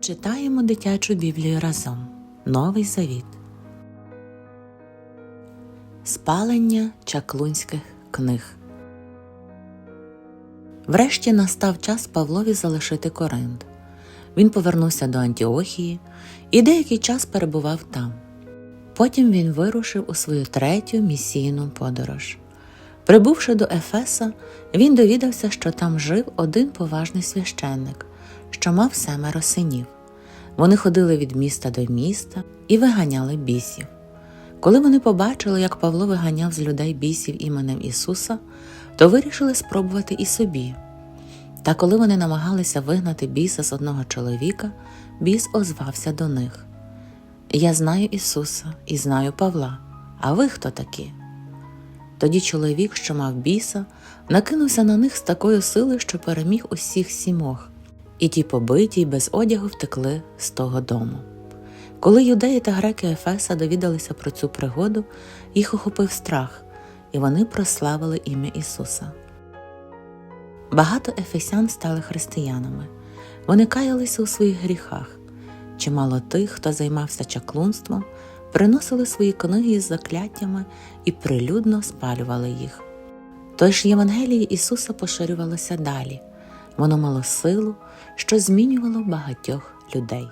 Читаємо дитячу Біблію разом. Новий Завіт. Спалення чаклунських книг. Врешті настав час Павлові залишити Коринт. Він повернувся до Антіохії і деякий час перебував там. Потім він вирушив у свою третю місійну подорож. Прибувши до Ефеса, він довідався, що там жив один поважний священник, що мав семеро синів. Вони ходили від міста до міста і виганяли бісів. Коли вони побачили, як Павло виганяв з людей бісів іменем Ісуса, то вирішили спробувати і собі. Та коли вони намагалися вигнати біса з одного чоловіка, біс озвався до них. Я знаю Ісуса і знаю Павла, а ви хто такі? Тоді чоловік, що мав біса, накинувся на них з такою силою, що переміг усіх сімох, і ті побиті й без одягу втекли з того дому. Коли юдеї та греки Ефеса довідалися про цю пригоду, їх охопив страх, і вони прославили ім'я Ісуса. Багато ефесян стали християнами. Вони каялися у своїх гріхах. Чимало тих, хто займався чаклунством, приносили свої книги із закляттями і прилюдно спалювали їх. Тож Євангеліє Ісуса поширювалося далі, воно мало силу, що змінювало багатьох людей.